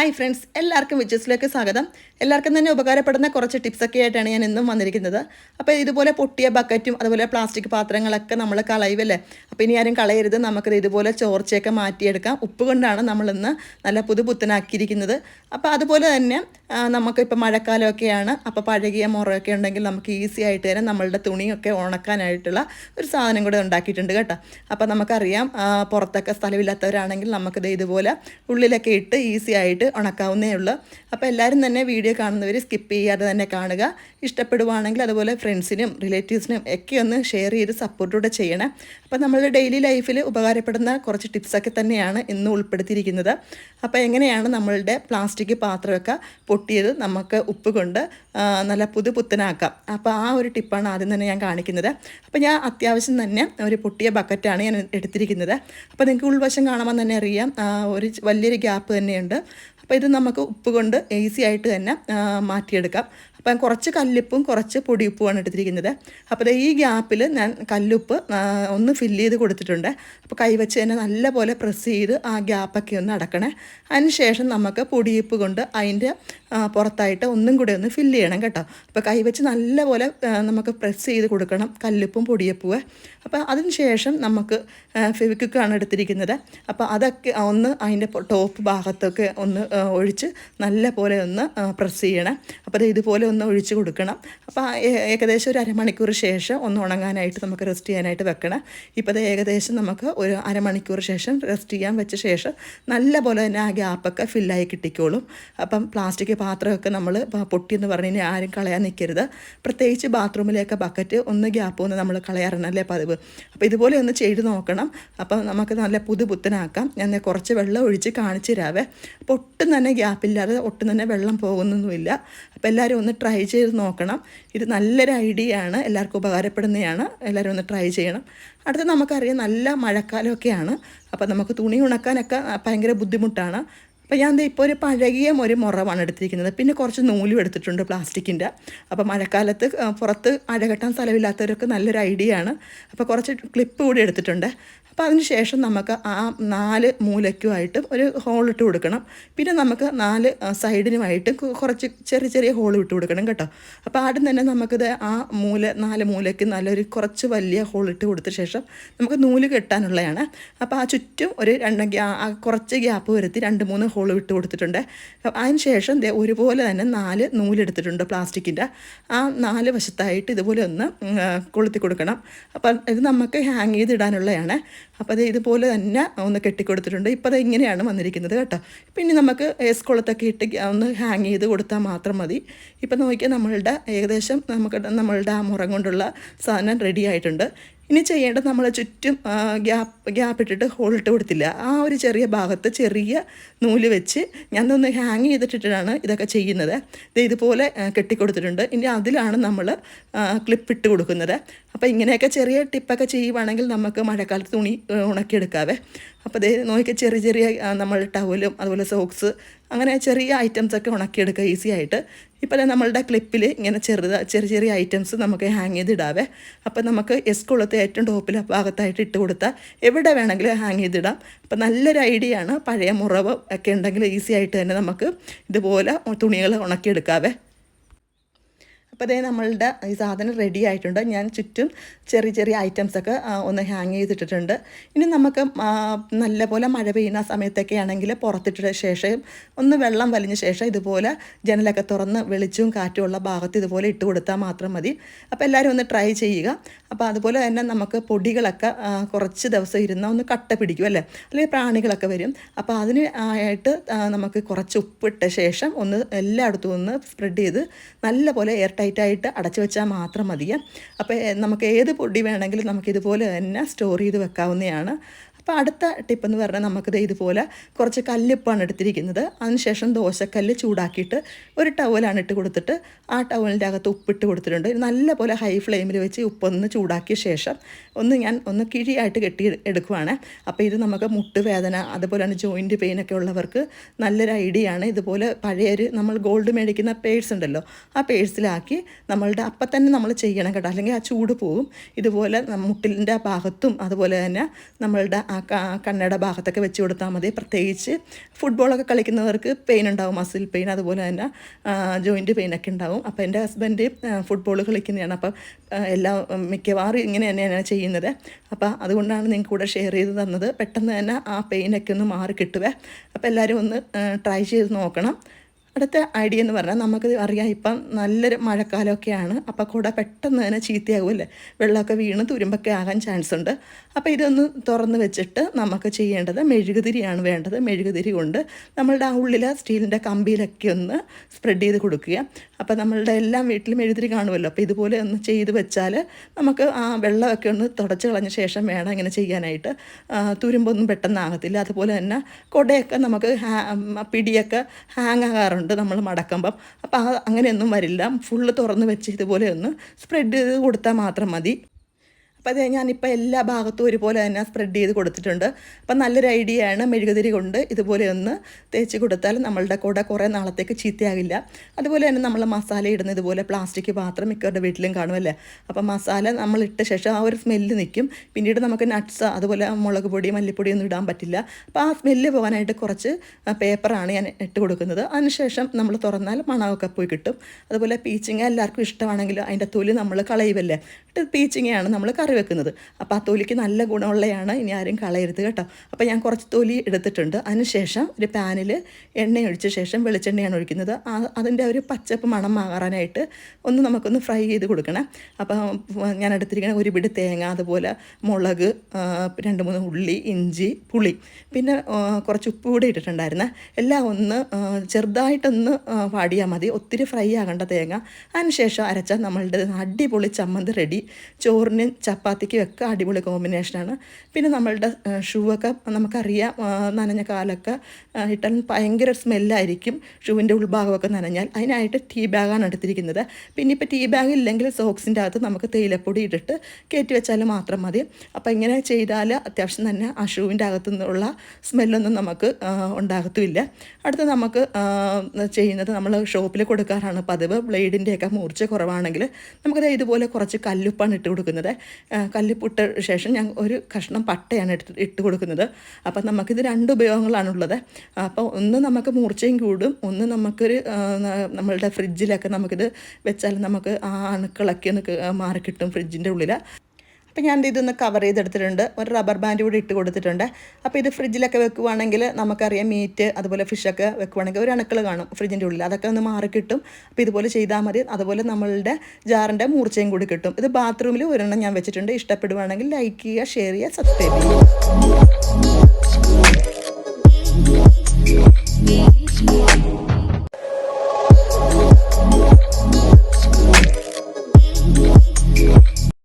Hi friends എല്ലാവർക്കും വിജയസിലേക്ക് സ്വാഗതം. എല്ലാവർക്കും തന്നെ ഉപകാരപ്പെടുന്ന കുറച്ച് ടിപ്സൊക്കെ ആയിട്ടാണ് ഞാൻ ഇന്നും വന്നിരിക്കുന്നത്. അപ്പോൾ ഇതുപോലെ പൊട്ടിയ ബക്കറ്റും അതുപോലെ പ്ലാസ്റ്റിക് പാത്രങ്ങളൊക്കെ നമ്മൾ കളയുമല്ലേ അപ്പോൾ ഇനി ആരും കളയരുത്. നമുക്കത് ഇതുപോലെ ചോർച്ചയൊക്കെ മാറ്റിയെടുക്കാം. ഉപ്പ് കൊണ്ടാണ് നമ്മളിന്ന് നല്ല പുതുപുത്തനാക്കിയിരിക്കുന്നത്. അപ്പോൾ അതുപോലെ തന്നെ നമുക്കിപ്പോൾ മഴക്കാലമൊക്കെയാണ്. അപ്പോൾ പഴകിയ മുറയൊക്കെ ഉണ്ടെങ്കിൽ നമുക്ക് ഈസി ആയിട്ട് തന്നെ നമ്മളുടെ തുണിയൊക്കെ ഉണക്കാനായിട്ടുള്ള ഒരു സാധനം കൂടെ ഉണ്ടാക്കിയിട്ടുണ്ട് കേട്ടോ. അപ്പോൾ നമുക്കറിയാം പുറത്തൊക്കെ സ്ഥലമില്ലാത്തവരാണെങ്കിൽ നമുക്കിത് ഇതുപോലെ ഉള്ളിലൊക്കെ ഇട്ട് ഈസി ആയിട്ട് ഉണക്കാവുന്നേ ഉള്ളൂ. അപ്പോൾ എല്ലാവരും തന്നെ വീഡിയോ കാണുന്നവർ സ്കിപ്പ് ചെയ്യാതെ തന്നെ കാണുക. ഇഷ്ടപ്പെടുവാണെങ്കിൽ അതുപോലെ ഫ്രണ്ട്സിനും റിലേറ്റീവ്സിനും ഒക്കെ ഒന്ന് ഷെയർ ചെയ്ത് സപ്പോർട്ടൂടെ ചെയ്യണം. അപ്പോൾ നമ്മളുടെ ഡെയിലി ലൈഫിൽ ഉപകാരപ്പെടുന്ന കുറച്ച് ടിപ്സൊക്കെ തന്നെയാണ് ഇന്ന് ഉൾപ്പെടുത്തിയിരിക്കുന്നത്. അപ്പോൾ എങ്ങനെയാണ് നമ്മളുടെ പ്ലാസ്റ്റിക് പാത്രമൊക്കെ പൊട്ടിയത് നമുക്ക് ഉപ്പ് കൊണ്ട് നല്ല പുതുപുത്തനാക്കാം. അപ്പോൾ ആ ഒരു ടിപ്പാണ് ആദ്യം തന്നെ ഞാൻ കാണിക്കുന്നത്. അപ്പോൾ ഞാൻ അത്യാവശ്യം തന്നെ ഒരു പൊട്ടിയ ബക്കറ്റാണ് ഞാൻ എടുത്തിരിക്കുന്നത്. അപ്പോൾ നിങ്ങൾക്ക് ഉൾവശം കാണുമ്പോൾ തന്നെ അറിയാം ഒരു വലിയൊരു ഗ്യാപ്പ് തന്നെയുണ്ട്. അപ്പോൾ ഇത് നമുക്ക് ഉപ്പ് കൊണ്ട് ഈസി ആയിട്ട് തന്നെ മാറ്റിയെടുക്കാം. അപ്പം കുറച്ച് കല്ലുപ്പും കുറച്ച് പൊടിയുപ്പുമാണ് എടുത്തിരിക്കുന്നത്. അപ്പോൾ ഈ ഗ്യാപ്പിൽ ഞാൻ കല്ലുപ്പ് ഒന്ന് ഫില്ല് ചെയ്ത് കൊടുത്തിട്ടുണ്ട്. അപ്പോൾ കൈവച്ച് തന്നെ നല്ലപോലെ പ്രസ് ചെയ്ത് ആ ഗ്യാപ്പൊക്കെ ഒന്ന് അടക്കണേ. അതിന് ശേഷം നമുക്ക് പൊടിയുപ്പ് കൊണ്ട് അതിന്റെ പുറത്തായിട്ട് ഒന്നും കൂടെ ഒന്ന് ഫില്ല് ചെയ്യണം കേട്ടോ. അപ്പോൾ കൈവച്ച് നല്ലപോലെ നമുക്ക് പ്രസ് ചെയ്ത് കൊടുക്കണം കല്ലുപ്പും പൊടിയപ്പും അപ്പോൾ അതിന് ശേഷം നമുക്ക് ഫെവിക്വിക്കാണ് എടുത്തിരിക്കുന്നത്. അപ്പോൾ അതൊക്കെ ഒന്ന് അതിന്റെ ടോപ്പ് ഭാഗത്തൊക്കെ ഒന്ന് ഒഴിച്ച് നല്ലപോലെ ഒന്ന് പ്രസ് ചെയ്യണം. അപ്പോൾ ഇതുപോലെ ഒന്ന് ഒഴിച്ച് കൊടുക്കണം. അപ്പോൾ ഏകദേശം ഒരു അരമണിക്കൂർ ശേഷം ഒന്ന് ഉണങ്ങാനായിട്ട് നമുക്ക് റെസ്റ്റ് ചെയ്യാനായിട്ട് വെക്കണം. ഇപ്പോൾ അത് ഏകദേശം നമുക്ക് ഒരു അരമണിക്കൂർ ശേഷം റെസ്റ്റ് ചെയ്യാൻ വെച്ച ശേഷം നല്ല പോലെ തന്നെ ആ ഗ്യാപ്പൊക്കെ ഫില്ലായി കിട്ടിക്കോളും. അപ്പം പ്ലാസ്റ്റിക് പാത്രമൊക്കെ നമ്മൾ പൊട്ടിയെന്ന് പറഞ്ഞു കഴിഞ്ഞാൽ ആരും കളയാൻ നിൽക്കരുത് പ്രത്യേകിച്ച് ബാത്റൂമിലേക്ക് ബക്കറ്റ് ഒന്ന് ഗ്യാപ്പ് ഒന്ന് നമ്മൾ കളയാറുണ്ടല്ലേ പതിവ്. അപ്പോൾ ഇതുപോലെ ഒന്ന് ചെയ്ത് നോക്കണം. അപ്പം നമുക്ക് നല്ല പുതുപുത്തനാക്കാം. ഞാൻ കുറച്ച് വെള്ളം ഒഴിച്ച് കാണിച്ചു തരാവേ. അപ്പോൾ ഒട്ടും തന്നെ ഗ്യാപ്പില്ലാതെ ഒട്ടും തന്നെ വെള്ളം പോകുന്നൊന്നുമില്ല. അപ്പോൾ എല്ലാവരും ഒന്ന് ട്രൈ ചെയ്ത് നോക്കണം. ഇത് നല്ലൊരു ഐഡിയ ആണ്. എല്ലാവർക്കും ഉപകാരപ്പെടുന്നതാണ്. എല്ലാവരും ഒന്ന് ട്രൈ ചെയ്യണം. അടുത്ത് നമുക്കറിയാം നല്ല മഴക്കാലമൊക്കെയാണ്. അപ്പോൾ നമുക്ക് തുണി ഉണക്കാനൊക്കെ ഭയങ്കര ബുദ്ധിമുട്ടാണ്. അപ്പോൾ ഞാൻ ഇപ്പോൾ ഒരു പഴകിയ ഒരു മുറവാണ് എടുത്തിരിക്കുന്നത്. പിന്നെ കുറച്ച് നൂലും എടുത്തിട്ടുണ്ട് പ്ലാസ്റ്റിക്കിന്റെ അപ്പോൾ മഴക്കാലത്ത് പുറത്ത് അഴകെട്ടാൻ സ്ഥലമില്ലാത്തവരൊക്കെ നല്ലൊരു ഐഡിയ ആണ്. അപ്പോൾ കുറച്ച് ക്ലിപ്പ് കൂടി എടുത്തിട്ടുണ്ട്. അപ്പോൾ അതിന് ശേഷം നമുക്ക് ആ നാല് മൂലയ്ക്കുമായിട്ട് ഒരു ഹോൾ ഇട്ട് കൊടുക്കണം. പിന്നെ നമുക്ക് നാല് സൈഡിനുമായിട്ട് കുറച്ച് ചെറിയ ചെറിയ ഹോൾ ഇട്ട് കൊടുക്കണം കേട്ടോ. അപ്പോൾ ആദ്യം തന്നെ നമുക്കിത് ആ മൂല നാല് മൂലയ്ക്ക് നല്ലൊരു കുറച്ച് വലിയ ഹോൾ ഇട്ട് കൊടുത്ത ശേഷം നമുക്ക് നൂൽ കെട്ടാനുള്ളതാണ്. അപ്പോൾ ആ ചുറ്റും ഒരു രണ്ട് ഗ്യാ കുറച്ച് ഗ്യാപ്പ് വരുത്തി രണ്ട് മൂന്ന് ഹോൾ ഇട്ട് കൊടുത്തിട്ടുണ്ട്. അതിന് ശേഷം ഒരുപോലെ തന്നെ നാല് നൂലെടുത്തിട്ടുണ്ട് പ്ലാസ്റ്റിക്കിന്റെ ആ നാല് വശത്തായിട്ട് ഇതുപോലെ ഒന്ന് കൊളുത്തി കൊടുക്കണം. അപ്പം ഇത് നമുക്ക് ഹാങ് ചെയ്തിടാനുള്ളതാണ് അപ്പോൾ അത് ഇതുപോലെ തന്നെ ഒന്ന് കെട്ടിക്കൊടുത്തിട്ടുണ്ട്. ഇപ്പോൾ അത് ഇങ്ങനെയാണ് വന്നിരിക്കുന്നത് കേട്ടോ. പിന്നെ നമുക്ക് ഏസ്കുളത്തൊക്കെ ഇട്ട് ഒന്ന് ഹാങ് ചെയ്ത് കൊടുത്താൽ മാത്രം മതി. ഇപ്പം നോക്കിയാൽ നമ്മളുടെ ഏകദേശം നമുക്ക് നമ്മളുടെ ആ മുറം കൊണ്ടുള്ള സാധനം റെഡി ആയിട്ടുണ്ട്. ഇനി ചെയ്യേണ്ടത് നമ്മൾ ചുറ്റും ഗ്യാപ്പ് ഗ്യാപ്പ് ഇട്ടിട്ട് ഹോൾ ഇട്ട് കൊടുത്തില്ല. ആ ഒരു ചെറിയ ഭാഗത്ത് ചെറിയ നൂൽ വെച്ച് ഞാൻ ഒന്ന് ഹാങ് ചെയ്തിട്ടിട്ടാണ് ഇതൊക്കെ ചെയ്യുന്നത്. ഇത് ഇതുപോലെ കെട്ടിക്കൊടുത്തിട്ടുണ്ട്. ഇനി അതിലാണ് നമ്മൾ ക്ലിപ്പ് ഇട്ട് കൊടുക്കുന്നത്. അപ്പോൾ ഇങ്ങനെയൊക്കെ ചെറിയ ടിപ്പൊക്കെ ചെയ്യുവാണെങ്കിൽ നമുക്ക് മഴക്കാലത്ത് തുണി ഉണക്കിയെടുക്കാവേ. അപ്പോൾ അതേ നോക്കിയാൽ ചെറിയ ചെറിയ നമ്മൾ ടവലും അതുപോലെ സോക്സ് അങ്ങനെ ചെറിയ ഐറ്റംസ് ഒക്കെ ഉണക്കിയെടുക്കുക ഈസി ആയിട്ട്. ഇപ്പോൾ നമ്മളുടെ ക്ലിപ്പിൽ ഇങ്ങനെ ചെറുത ചെറിയ ചെറിയ ഐറ്റംസ് നമുക്ക് ഹാങ് ചെയ്തിടാവേ. അപ്പോൾ നമുക്ക് എസ് കുളത്തെ ഏറ്റവും ടോപ്പിൽ ഭാഗത്തായിട്ട് ഇട്ട് കൊടുത്താൽ എവിടെ വേണമെങ്കിലും ഹാങ് ചെയ്തിടാം. അപ്പോൾ നല്ലൊരു ഐഡിയ ആണ്. പഴയ മുറവ് ഒക്കെ ഉണ്ടെങ്കിൽ ഈസി ആയിട്ട് തന്നെ നമുക്ക് ഇതുപോലെ തുണികൾ ഉണക്കിയെടുക്കാവേ. അപ്പോൾ ഇതേ നമ്മളുടെ ഈ സാധനം റെഡി ആയിട്ടുണ്ട്. ഞാൻ ചുറ്റും ചെറിയ ചെറിയ ഐറ്റംസൊക്കെ ഒന്ന് ഹാങ് ചെയ്തിട്ടിട്ടുണ്ട്. ഇനി നമുക്ക് നല്ലപോലെ മഴ പെയ്യുന്ന സമയത്തൊക്കെ ആണെങ്കിൽ പുറത്തിട്ട ശേഷം ഒന്ന് വെള്ളം വലിഞ്ഞ ശേഷം ഇതുപോലെ ജനലൊക്കെ തുറന്ന് വെളിച്ചവും കാറ്റും ഉള്ള ഭാഗത്ത് ഇതുപോലെ ഇട്ട് കൊടുത്താൽ മാത്രം മതി. അപ്പോൾ എല്ലാവരും ഒന്ന് ട്രൈ ചെയ്യുക. അപ്പോൾ അതുപോലെ തന്നെ നമുക്ക് പൊടികളൊക്കെ കുറച്ച് ദിവസം ഇരുന്നാൽ ഒന്ന് കട്ട പിടിക്കും അല്ലേ? അല്ലെങ്കിൽ പ്രാണികളൊക്കെ വരും. അപ്പോൾ അതിന് ആയിട്ട് നമുക്ക് കുറച്ച് ഉപ്പിട്ട ശേഷം ഒന്ന് എല്ലായിടത്തും ഒന്ന് സ്പ്രെഡ് ചെയ്ത് നല്ലപോലെ എയർ ടൈറ്റായിട്ട് അടച്ചു വെച്ചാൽ മാത്രം മതിയെ. അപ്പോൾ നമുക്ക് ഏത് പൊടി വേണമെങ്കിലും നമുക്കിതുപോലെ തന്നെ സ്റ്റോർ ചെയ്ത് വെക്കാവുന്നതാണ്. അപ്പോൾ അടുത്ത ടിപ്പ് എന്ന് പറഞ്ഞാൽ നമുക്കിത് ഇതുപോലെ കുറച്ച് കല്ലുപ്പാണ് എടുത്തിരിക്കുന്നത്. അതിനുശേഷം ദോശക്കല്ല് ചൂടാക്കിയിട്ട് ഒരു ടവലാണ് ഇട്ട് കൊടുത്തിട്ട് ആ ടവലിന്റെ അകത്ത് ഉപ്പിട്ട് കൊടുത്തിട്ടുണ്ട്. നല്ലപോലെ ഹൈ ഫ്ലെയിമിൽ വെച്ച് ഉപ്പൊന്ന് ചൂടാക്കിയ ശേഷം ഒന്ന് ഞാൻ ഒന്ന് കിഴിയായിട്ട് കെട്ടി എടുക്കുവാണ്. അപ്പോൾ ഇത് നമുക്ക് മുട്ട് വേദന അതുപോലെ തന്നെ ജോയിന്റ് പെയിനൊക്കെ ഉള്ളവർക്ക് നല്ലൊരു ഐഡിയ ആണ്. ഇതുപോലെ പഴയൊരു നമ്മൾ ഗോൾഡ് മേടിക്കുന്ന പേഴ്സ് ഉണ്ടല്ലോ ആ പേഴ്സിലാക്കി നമ്മളുടെ അപ്പം തന്നെ നമ്മൾ ചെയ്യണം കേട്ടോ. അല്ലെങ്കിൽ ആ ചൂട് പോകും ഇതുപോലെ മുട്ടിലിന്റെ ഭാഗത്തും അതുപോലെ തന്നെ നമ്മളുടെ ആ കണ്ണയുടെ ഭാഗത്തൊക്കെ വെച്ച് കൊടുത്താൽ മതി. പ്രത്യേകിച്ച് ഫുട്ബോളൊക്കെ കളിക്കുന്നവർക്ക് പെയിൻ ഉണ്ടാവും മസിൽ പെയിൻ അതുപോലെ തന്നെ ജോയിന്റ് പെയിനൊക്കെ ഉണ്ടാവും. അപ്പോൾ എന്റെ ഹസ്ബൻഡ് ഫുട്ബോൾ കളിക്കുന്നതാണ്. അപ്പം എല്ലാ മിക്കവാറും ഇങ്ങനെ തന്നെയാണ് ചെയ്യുന്നത്. അപ്പോൾ അതുകൊണ്ടാണ് നിങ്ങൾക്ക് കൂടെ ഷെയർ ചെയ്ത് തന്നത്. പെട്ടെന്ന് തന്നെ ആ പെയിനൊക്കെ ഒന്ന് മാറി കിട്ടുവേ. അപ്പോൾ എല്ലാവരും ഒന്ന് ട്രൈ ചെയ്ത് നോക്കണം. അടുത്ത ഐഡിയ എന്ന് പറഞ്ഞാൽ നമുക്ക് അറിയാം. ഇപ്പം നല്ലൊരു മഴക്കാലമൊക്കെയാണ്. അപ്പോൾ കുട പെട്ടെന്ന് തന്നെ ചീത്തയാകുമല്ലേ വെള്ളമൊക്കെ വീണ് തുരുമ്പൊക്കെ ആകാൻ ചാൻസ് ഉണ്ട്. അപ്പോൾ ഇതൊന്ന് തുറന്ന് വെച്ചിട്ട് നമുക്ക് ചെയ്യേണ്ടത് മെഴുകുതിരിയാണ് വേണ്ടത്. മെഴുകുതിരി കൊണ്ട് നമ്മളുടെ ആ ഉള്ളിലെ സ്റ്റീലിന്റെ കമ്പിയിലൊക്കെ ഒന്ന് സ്പ്രെഡ് ചെയ്ത് കൊടുക്കുക. അപ്പോൾ നമ്മളുടെ എല്ലാം വീട്ടിലും മെഴുകുതിരി കാണുമല്ലോ? അപ്പോൾ ഇതുപോലെ ഒന്ന് ചെയ്ത് വെച്ചാൽ നമുക്ക് ആ വെള്ളമൊക്കെ ഒന്ന് തുടച്ച് കളഞ്ഞ ശേഷം വേണം ഇങ്ങനെ ചെയ്യാനായിട്ട്. തുരുമ്പൊന്നും പെട്ടെന്ന് ആകത്തില്ല. അതുപോലെ തന്നെ കുടയൊക്കെ നമുക്ക് പിടിയൊക്കെ ഹാങ് ആകാറുണ്ട്. നമ്മൾ മടക്കുമ്പം. അപ്പോൾ അങ്ങനെയൊന്നും വരില്ല. ഫുള്ള് തുറന്ന് വെച്ച് ഇതുപോലെ ഒന്ന് സ്പ്രെഡ് ചെയ്ത് കൊടുത്താൽ മാത്രം മതി. അപ്പോൾ അത് ഞാനിപ്പോൾ എല്ലാ ഭാഗത്തും ഒരുപോലെ തന്നെ സ്പ്രെഡ് ചെയ്ത് കൊടുത്തിട്ടുണ്ട്. അപ്പം നല്ലൊരു ഐഡിയ ആണ്. മെഴുകുതിരി കൊണ്ട് ഇതുപോലെ ഒന്ന് തേച്ച് കൊടുത്താൽ നമ്മളുടെ കൂടെ കുറേ നാളത്തേക്ക് ചീത്തയാകില്ല. അതുപോലെ തന്നെ നമ്മൾ മസാല ഇടുന്ന ഇതുപോലെ പ്ലാസ്റ്റിക് പാത്രം മിക്കവരുടെ വീട്ടിലും കാണുമല്ലേ അപ്പം മസാല നമ്മൾ ഇട്ട ശേഷം ആ ഒരു സ്മെല്ല് നിൽക്കും പിന്നീട് നമുക്ക് നട്ട്സ് അതുപോലെ മുളക് പൊടി മല്ലിപ്പൊടി ഒന്നും ഇടാൻ പറ്റില്ല. അപ്പോൾ ആ സ്മെല്ല് പോകാനായിട്ട് കുറച്ച് പേപ്പറാണ് ഞാൻ ഇട്ട് കൊടുക്കുന്നത്. അതിനുശേഷം നമ്മൾ തുറന്നാൽ മണമൊക്കെ പോയി കിട്ടും. അതുപോലെ പീച്ചിങ്ങ എല്ലാവർക്കും ഇഷ്ടമാണെങ്കിലും അതിന്റെ തൊലി നമ്മൾ കളയുമല്ലേ പീച്ചിങ്ങയാണ് നമ്മൾ കറി വെക്കുന്നത്. അപ്പോൾ ആ തൊലിക്ക് നല്ല ഗുണമുള്ളതാണ് ഇനി ആരും കളയരുത് കേട്ടോ. അപ്പോൾ ഞാൻ കുറച്ച് തൊലി എടുത്തിട്ടുണ്ട്. അതിനുശേഷം ഒരു പാനിൽ എണ്ണ ഒഴിച്ച ശേഷം വെളിച്ചെണ്ണയാണ് ഒഴിക്കുന്നത്. അതിന്റെ ഒരു പച്ചപ്പ് മണം മാറാനായിട്ട് ഒന്ന് നമുക്കൊന്ന് ഫ്രൈ ചെയ്ത് കൊടുക്കണം. അപ്പോൾ ഞാൻ എടുത്തിരിക്കുന്ന ഒരു പിടി തേങ്ങ അതുപോലെ മുളക് രണ്ട് മൂന്ന് ഉള്ളി ഇഞ്ചി പുളി. പിന്നെ കുറച്ച് ഉപ്പ് കൂടി ഇട്ടിട്ടുണ്ടായിരുന്നു. എല്ലാം ഒന്ന് ചെറുതായിട്ടൊന്ന് വാടിയാൽ മതി. ഒത്തിരി ഫ്രൈ ആകേണ്ട തേങ്ങ. അതിനുശേഷം അരച്ച നമ്മളുടെ അടിപൊളി ചമ്മന്തി റെഡി ചോറിനും ചപ്പാത്തിക്ക് വെക്കുക അടിപൊളി കോമ്പിനേഷനാണ് പിന്നെ നമ്മളുടെ ഷൂ ഒക്കെ നമുക്കറിയാം നനഞ്ഞ കാലൊക്കെ ഇട്ടാൽ ഭയങ്കര സ്മെല്ലായിരിക്കും ഷൂവിന്റെ ഉൾഭാഗമൊക്കെ നനഞ്ഞാൽ. അതിനായിട്ട് ടീ ബാഗാണ് എടുത്തിരിക്കുന്നത്. പിന്നെ ഇപ്പോൾ ടീ ബാഗ് ഇല്ലെങ്കിൽ സോക്സിന്റെ അകത്ത് നമുക്ക് തേയിലപ്പൊടി ഇട്ടിട്ട് കയറ്റി വെച്ചാൽ മാത്രം മതി. അപ്പോൾ ഇങ്ങനെ ചെയ്താൽ അത്യാവശ്യം തന്നെ ആ ഷൂവിന്റെ അകത്തു നിന്നുള്ള സ്മെല്ലൊന്നും നമുക്ക് ഉണ്ടാകത്തുമില്ല. അടുത്ത് നമുക്ക് ചെയ്യുന്നത് നമ്മൾ ഷോപ്പിൽ കൊടുക്കാറാണ്. പതിവ് ബ്ലേഡിന്റെയൊക്കെ മൂർച്ച കുറവാണെങ്കിൽ നമുക്കത് ഇതുപോലെ കുറച്ച് കല്ലുപ്പാണ് ഇട്ട് കൊടുക്കുന്നത്. കല്ലുപ്പിട്ട ശേഷം ഞാൻ ഒരു കഷ്ണം പട്ടയാണ് ഇട്ട് ഇട്ട് കൊടുക്കുന്നത്. അപ്പം നമുക്കിത് രണ്ട് ഉപയോഗങ്ങളാണുള്ളത്. അപ്പോൾ ഒന്ന് നമുക്ക് മൂർച്ചയും കൂടും. ഒന്ന് നമുക്കൊരു നമ്മളുടെ ഫ്രിഡ്ജിലൊക്കെ നമുക്കിത് വെച്ചാൽ നമുക്ക് ആ അണുക്കളൊക്കെ ഒന്ന് മാറിക്കിട്ടും ഫ്രിഡ്ജിന്റെ ഉള്ളിൽ അപ്പോൾ ഞാൻ ഇതൊന്ന് കവർ ചെയ്തെടുത്തിട്ടുണ്ട്. ഒരു റബ്ബർ ബാൻഡ് കൂടി ഇട്ട് കൊടുത്തിട്ടുണ്ട്. അപ്പോൾ ഇത് ഫ്രിഡ്ജിലൊക്കെ വെക്കുവാണെങ്കിൽ നമുക്കറിയാം മീറ്റ് അതുപോലെ ഫിഷൊക്കെ വെക്കുവാണെങ്കിൽ ഒരു അണുക്കൾ കാണും ഫ്രിഡ്ജിന്റെ ഉള്ളിൽ. അതൊക്കെ ഒന്ന് മാറി കിട്ടും. അപ്പോൾ ഇതുപോലെ ചെയ്താൽ മതി. അതുപോലെ നമ്മളുടെ ജാറിന്റെ മൂർച്ചയും കൂടി കിട്ടും. ഇത് ബാത്റൂമിൽ ഒരെണ്ണം ഞാൻ വെച്ചിട്ടുണ്ട്. ഇഷ്ടപ്പെടുവാണെങ്കിൽ ലൈക്ക് ചെയ്യുക ഷെയർ ചെയ്യുക സബ്സ്ക്രൈബ് ചെയ്യുക.